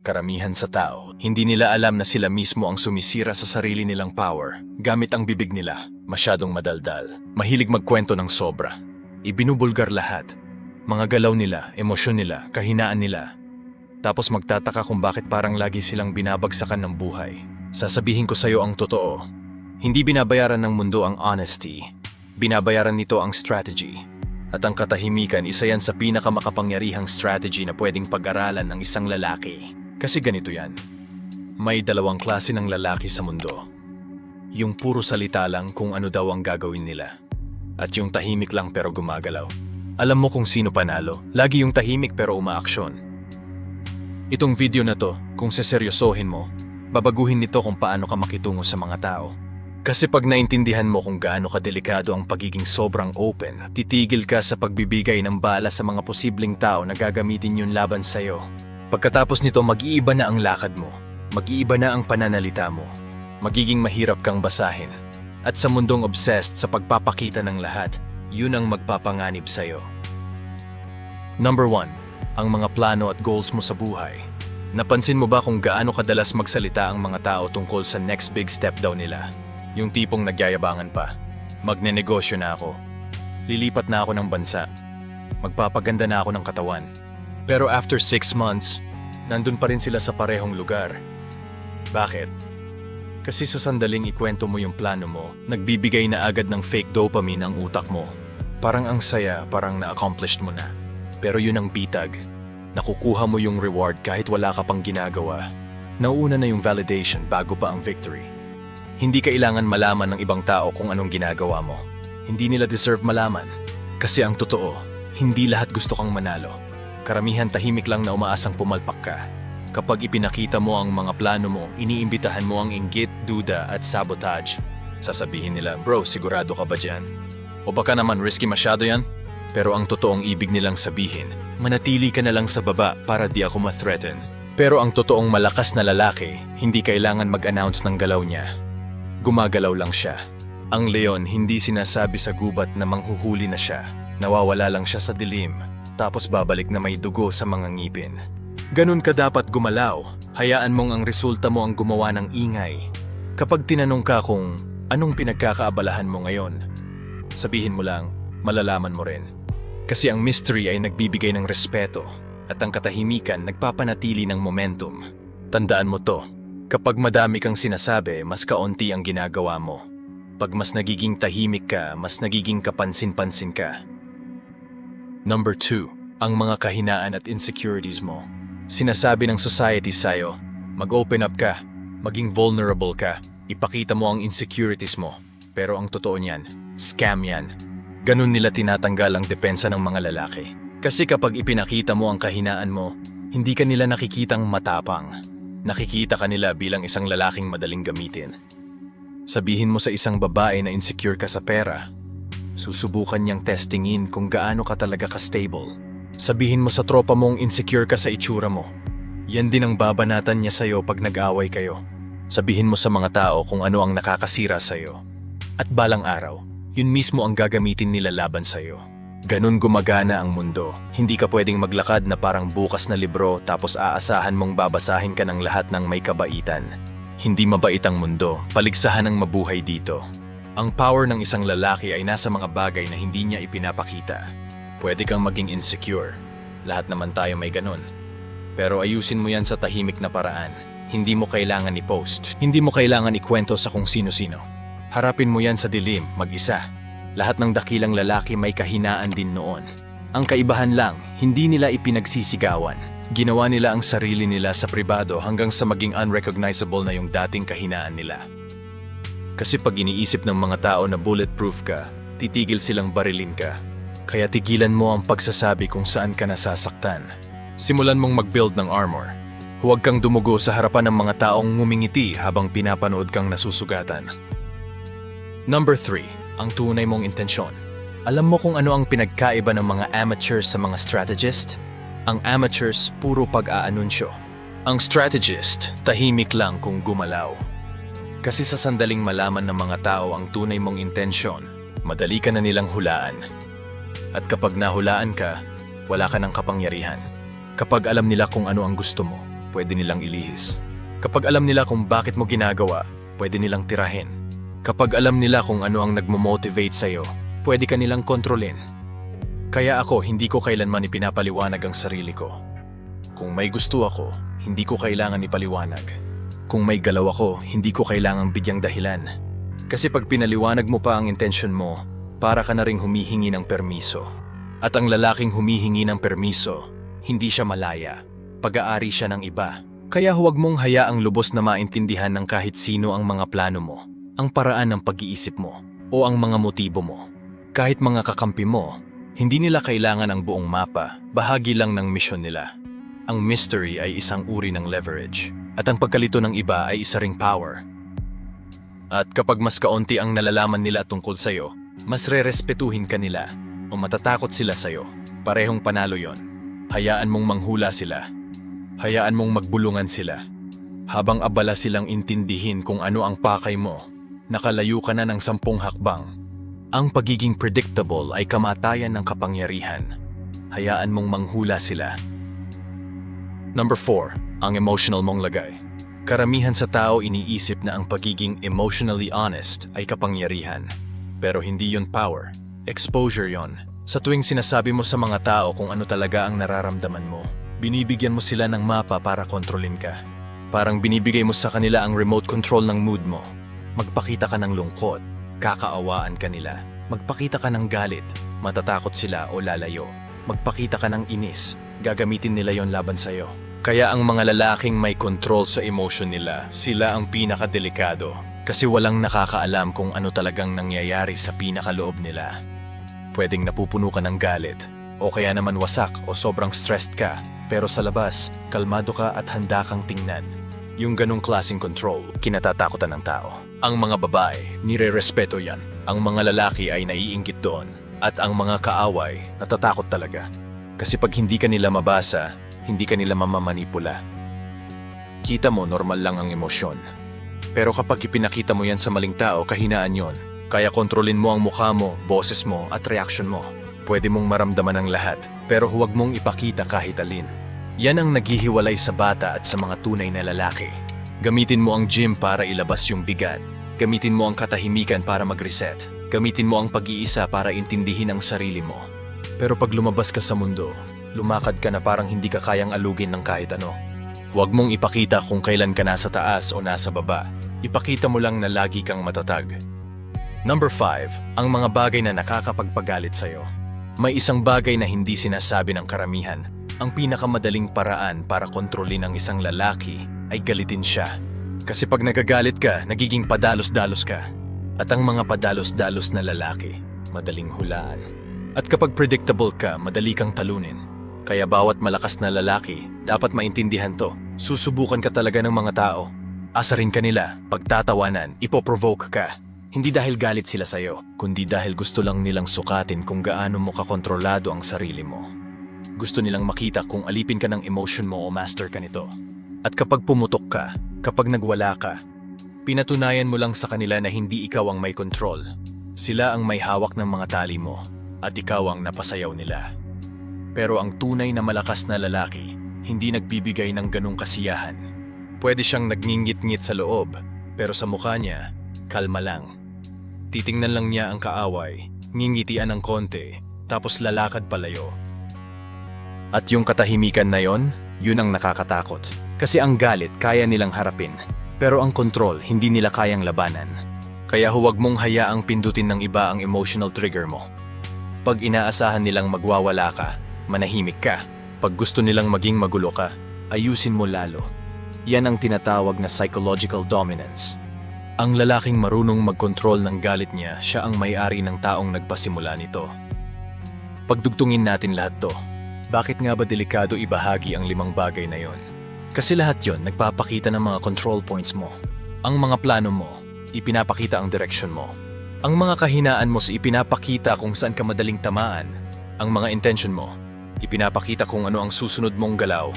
Karamihan sa tao, hindi nila alam na sila mismo ang sumisira sa sarili nilang power gamit ang bibig nila. Masyadong madaldal, mahilig magkwento ng sobra. Ibinubulgar lahat. Mga galaw nila, emosyon nila, kahinaan nila. Tapos magtataka kung bakit parang lagi silang binabagsakan ng buhay. Sasabihin ko sa'yo ang totoo. Hindi binabayaran ng mundo ang honesty. Binabayaran nito ang strategy. At ang katahimikan, isa yan sa pinakamakapangyarihang strategy na pwedeng pag-aralan ng isang lalaki. Kasi ganito yan. May dalawang klase ng lalaki sa mundo. Yung puro salita lang kung ano daw ang gagawin nila. At yung tahimik lang pero gumagalaw. Alam mo kung sino panalo. Lagi yung tahimik pero umaaksyon. Itong video na to, kung seseryosohin mo, babaguhin nito kung paano ka makitungo sa mga tao. Kasi pag naintindihan mo kung gaano kadelikado ang pagiging sobrang open, titigil ka sa pagbibigay ng bala sa mga posibleng tao na gagamitin yun laban sa'yo. Pagkatapos nito, mag-iiba na ang lakad mo. Mag-iiba na ang pananalita mo. Magiging mahirap kang basahin. At sa mundong obsessed sa pagpapakita ng lahat, yun ang magpapanganib sa'yo. Number 1. Ang mga plano at goals mo sa buhay. Napansin mo ba kung gaano kadalas magsalita ang mga tao tungkol sa next big step daw nila? Yung tipong nagyayabangan pa. Magnenegosyo na ako. Lilipat na ako ng bansa. Magpapaganda na ako ng katawan. Pero after six months, nandun pa rin sila sa parehong lugar. Bakit? Kasi sa sandaling ikwento mo yung plano mo, nagbibigay na agad ng fake dopamine ang utak mo. Parang ang saya, parang na-accomplished mo na. Pero yun ang bitag. Nakukuha mo yung reward kahit wala ka pang ginagawa. Nauuna na yung validation bago pa ang victory. Hindi kailangan malaman ng ibang tao kung anong ginagawa mo. Hindi nila deserve malaman. Kasi ang totoo, hindi lahat gusto kang manalo. Karamihan tahimik lang na umaasang pumalpak ka. Kapag ipinakita mo ang mga plano mo, iniimbitahan mo ang inggit, duda at sabotage. Sasabihin nila, bro, sigurado ka ba dyan? O baka naman risky masyado yan? Pero ang totoong ibig nilang sabihin, manatili ka na lang sa baba para di ako ma-threaten. Pero ang totoong malakas na lalaki, hindi kailangan mag-announce ng galaw niya. Gumagalaw lang siya. Ang leon hindi sinasabi sa gubat na manghuhuli na siya. Nawawala lang siya sa dilim, tapos babalik na may dugo sa mga ngipin. Ganun ka dapat gumalaw. Hayaan mong ang resulta mo ang gumawa ng ingay. Kapag tinanong ka kung anong pinagkakaabalahan mo ngayon, sabihin mo lang, malalaman mo rin. Kasi ang mystery ay nagbibigay ng respeto at ang katahimikan nagpapanatili ng momentum. Tandaan mo to, kapag madami kang sinasabi, mas kaunti ang ginagawa mo. Pag mas nagiging tahimik ka, mas nagiging kapansin-pansin ka. Number 2, ang mga kahinaan at insecurities mo. Sinasabi ng society sa'yo, mag-open up ka, maging vulnerable ka, ipakita mo ang insecurities mo. Pero ang totoo niyan, scam yan. Ganun nila tinatanggal ang depensa ng mga lalaki. Kasi kapag ipinakita mo ang kahinaan mo, hindi ka nila nakikitang matapang. Nakikita ka nila bilang isang lalaking madaling gamitin. Sabihin mo sa isang babae na insecure ka sa pera, susubukan niyang testingin kung gaano ka talaga ka-stable. Sabihin mo sa tropa mong insecure ka sa itsura mo. Yan din ang babanatan niya sa'yo pag nag-away kayo. Sabihin mo sa mga tao kung ano ang nakakasira sa'yo. At balang araw, yun mismo ang gagamitin nila laban sa'yo. Ganun gumagana ang mundo. Hindi ka pwedeng maglakad na parang bukas na libro tapos aasahan mong babasahin ka ng lahat ng may kabaitan. Hindi mabait ang mundo, paligsahan ang mabuhay dito. Ang power ng isang lalaki ay nasa mga bagay na hindi niya ipinapakita. Pwede kang maging insecure. Lahat naman tayo may ganun. Pero ayusin mo yan sa tahimik na paraan. Hindi mo kailangan i-post. Hindi mo kailangan ikwento sa kung sino-sino. Harapin mo yan sa dilim, mag-isa. Lahat ng dakilang lalaki may kahinaan din noon. Ang kaibahan lang, hindi nila ipinagsisigawan. Ginawa nila ang sarili nila sa pribado hanggang sa maging unrecognizable na yung dating kahinaan nila. Kasi pag iniisip ng mga tao na bulletproof ka, titigil silang barilin ka. Kaya tigilan mo ang pagsasabi kung saan ka nasasaktan. Simulan mong mag-build ng armor. Huwag kang dumugo sa harapan ng mga taong ngumingiti habang pinapanood kang nasusugatan. Number 3. Ang tunay mong intensyon. Alam mo kung ano ang pinagkaiba ng mga amateurs sa mga strategist? Ang amateurs, puro pag-aanunsyo. Ang strategist, tahimik lang kung gumalaw. Kasi sa sandaling malaman ng mga tao ang tunay mong intensyon, madali ka na nilang hulaan. At kapag nahulaan ka, wala ka ng kapangyarihan. Kapag alam nila kung ano ang gusto mo, pwede nilang ilihis. Kapag alam nila kung bakit mo ginagawa, pwede nilang tirahin. Kapag alam nila kung ano ang nagmo-motivate sa'yo, pwede ka nilang kontrolin. Kaya ako, hindi ko kailanman ipinapaliwanag ang sarili ko. Kung may gusto ako, hindi ko kailangan ipaliwanag. Kung may galaw ako, hindi ko kailangang bigyang dahilan. Kasi pag pinaliwanag mo pa ang intensyon mo, para ka na ring humihingi ng permiso. At ang lalaking humihingi ng permiso, hindi siya malaya. Pag-aari siya ng iba. Kaya huwag mong hayaang lubos na maintindihan ng kahit sino ang mga plano mo, ang paraan ng pag-iisip mo, o ang mga motibo mo. Kahit mga kakampi mo, hindi nila kailangan ang buong mapa, bahagi lang ng misyon nila. Ang mystery ay isang uri ng leverage, at ang pagkalito ng iba ay isa ring power. At kapag mas kaunti ang nalalaman nila tungkol sa'yo, mas re-respetuhin ka nila o matatakot sila sa'yo. Parehong panalo yon. Hayaan mong manghula sila. Hayaan mong magbulungan sila. Habang abala silang intindihin kung ano ang pakay mo, nakalayo ka na ng sampung hakbang. Ang pagiging predictable ay kamatayan ng kapangyarihan. Hayaan mong manghula sila. Number 4. Ang emotional mong lagay. Karamihan sa tao iniisip na ang pagiging emotionally honest ay kapangyarihan. Pero hindi yon power. Exposure yon. Sa tuwing sinasabi mo sa mga tao kung ano talaga ang nararamdaman mo, binibigyan mo sila ng mapa para kontrolin ka. Parang binibigay mo sa kanila ang remote control ng mood mo. Magpakita ka ng lungkot, kakaawaan ka nila. Magpakita ka ng galit, matatakot sila o lalayo. Magpakita ka ng inis, gagamitin nila yon laban sa'yo. Kaya ang mga lalaking may control sa emotion nila, sila ang pinakadelikado. Kasi walang nakakaalam kung ano talagang nangyayari sa pinakaloob nila. Pwedeng napupuno ka ng galit, o kaya naman wasak o sobrang stressed ka, pero sa labas, kalmado ka at handa kang tingnan. Yung ganong klaseng control, kinatatakutan ng tao. Ang mga babae, nire-respeto yan. Ang mga lalaki ay naiinggit doon. At ang mga kaaway, natatakot talaga. Kasi pag hindi ka nila mabasa, hindi ka nila mamamanipula. Kita mo, normal lang ang emosyon. Pero kapag ipinakita mo yan sa maling tao, kahinaan yon. Kaya kontrolin mo ang mukha mo, boses mo, at reaction mo. Pwede mong maramdaman ang lahat, pero huwag mong ipakita kahit alin. Yan ang naghihiwalay sa bata at sa mga tunay na lalaki. Gamitin mo ang gym para ilabas yung bigat. Gamitin mo ang katahimikan para mag-reset. Gamitin mo ang pag-iisa para intindihin ang sarili mo. Pero pag lumabas ka sa mundo, lumakad ka na parang hindi ka kayang alugin ng kahit ano. Huwag mong ipakita kung kailan ka nasa taas o nasa baba. Ipakita mo lang na lagi kang matatag. Number 5. Ang mga bagay na nakakapagpagalit sa'yo. May isang bagay na hindi sinasabi ng karamihan. Ang pinakamadaling paraan para kontrolin ang isang lalaki ay galitin siya. Kasi pag nagagalit ka, nagiging padalos-dalos ka. At ang mga padalos-dalos na lalaki, madaling hulaan. At kapag predictable ka, madali kang talunin. Kaya bawat malakas na lalaki, dapat maintindihan to. Susubukan ka talaga ng mga tao. Asarin ka nila, pagtatawanan, ipoprovoke ka. Hindi dahil galit sila sa'yo, kundi dahil gusto lang nilang sukatin kung gaano mo kakontrolado ang sarili mo. Gusto nilang makita kung alipin ka ng emotion mo o master ka nito. At kapag pumutok ka, kapag nagwala ka, pinatunayan mo lang sa kanila na hindi ikaw ang may control. Sila ang may hawak ng mga tali mo, at ikaw ang napasayaw nila. Pero ang tunay na malakas na lalaki, hindi nagbibigay ng ganong kasiyahan. Pwede siyang nagngingit-ngit sa loob, pero sa mukha niya, kalma lang. Titingnan lang niya ang kaaway, ngingitian ng konti, tapos lalakad palayo. At yung katahimikan na yon, yun ang nakakatakot. Kasi ang galit kaya nilang harapin, pero ang control hindi nila kayang labanan. Kaya huwag mong hayaang pindutin ng iba ang emotional trigger mo. Pag inaasahan nilang magwawala ka, manahimik ka. Pag gusto nilang maging magulo ka, ayusin mo lalo. Yan ang tinatawag na psychological dominance. Ang lalaking marunong magkontrol ng galit niya, siya ang may-ari ng taong nagpasimula nito. Pagdugtungin natin lahat to. Bakit nga ba delikado ibahagi ang limang bagay na yon? Kasi lahat yon nagpapakita ng mga control points mo. Ang mga plano mo, ipinapakita ang direction mo. Ang mga kahinaan mo sa ipinapakita kung saan ka madaling tamaan. Ang mga intention mo, ipinapakita kung ano ang susunod mong galaw.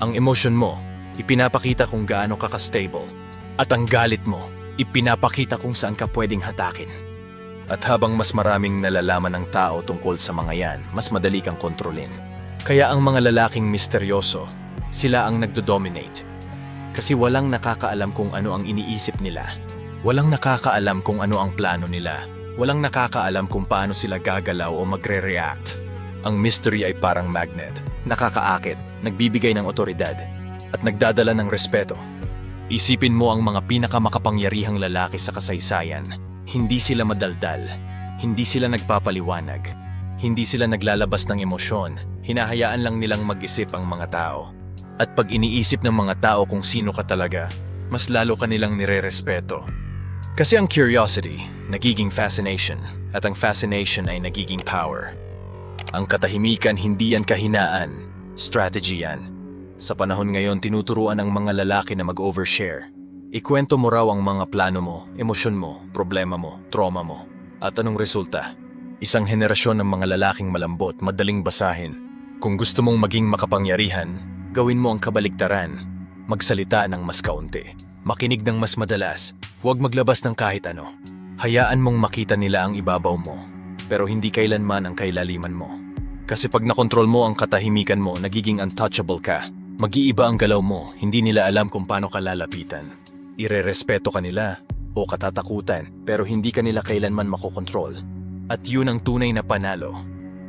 Ang emotion mo, ipinapakita kung gaano ka ka-stable. At ang galit mo, ipinapakita kung saan ka pwedeng hatakin. At habang mas maraming nalalaman ng tao tungkol sa mga yan, mas madali kang kontrolin. Kaya ang mga lalaking misteryoso, sila ang nagdo-dominate. Kasi walang nakakaalam kung ano ang iniisip nila. Walang nakakaalam kung ano ang plano nila. Walang nakakaalam kung paano sila gagalaw o magre-react. Ang mystery ay parang magnet. Nakakaakit, nagbibigay ng otoridad, at nagdadala ng respeto. Isipin mo ang mga pinakamakapangyarihang lalaki sa kasaysayan. Hindi sila madaldal. Hindi sila nagpapaliwanag. Hindi sila naglalabas ng emosyon. Hinahayaan lang nilang mag-isip ang mga tao. At pag iniisip ng mga tao kung sino ka talaga, mas lalo ka nilang nire-respeto. Kasi ang curiosity, nagiging fascination, at ang fascination ay nagiging power. Ang katahimikan hindi yan kahinaan, strategy yan. Sa panahon ngayon, tinuturuan ang mga lalaki na mag-overshare. Ikwento mo raw ang mga plano mo, emosyon mo, problema mo, trauma mo. At anong resulta? Isang henerasyon ng mga lalaking malambot, madaling basahin. Kung gusto mong maging makapangyarihan, gawin mo ang kabaligtaran. Magsalita ng mas kaunti. Makinig ng mas madalas. Huwag maglabas ng kahit ano. Hayaan mong makita nila ang ibabaw mo, pero hindi kailanman ang kailaliman mo. Kasi pag nakontrol mo ang katahimikan mo, nagiging untouchable ka. Mag-iiba ang galaw mo, hindi nila alam kung paano ka lalapitan. Irerespeto ka nila o katatakutan, pero hindi ka nila kailanman makokontrol. At yun ang tunay na panalo.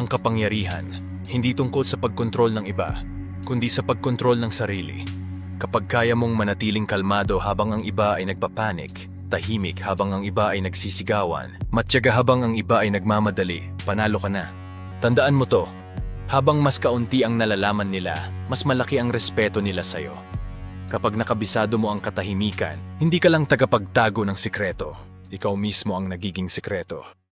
Ang kapangyarihan, hindi tungkol sa pagkontrol ng iba, kundi sa pagkontrol ng sarili. Kapag kaya mong manatiling kalmado habang ang iba ay nagpapanik, tahimik habang ang iba ay nagsisigawan, matyaga habang ang iba ay nagmamadali, panalo ka na. Tandaan mo to, habang mas kaunti ang nalalaman nila, mas malaki ang respeto nila sa'yo. Kapag nakabisado mo ang katahimikan, hindi ka lang tagapagtago ng sikreto. Ikaw mismo ang nagiging sikreto.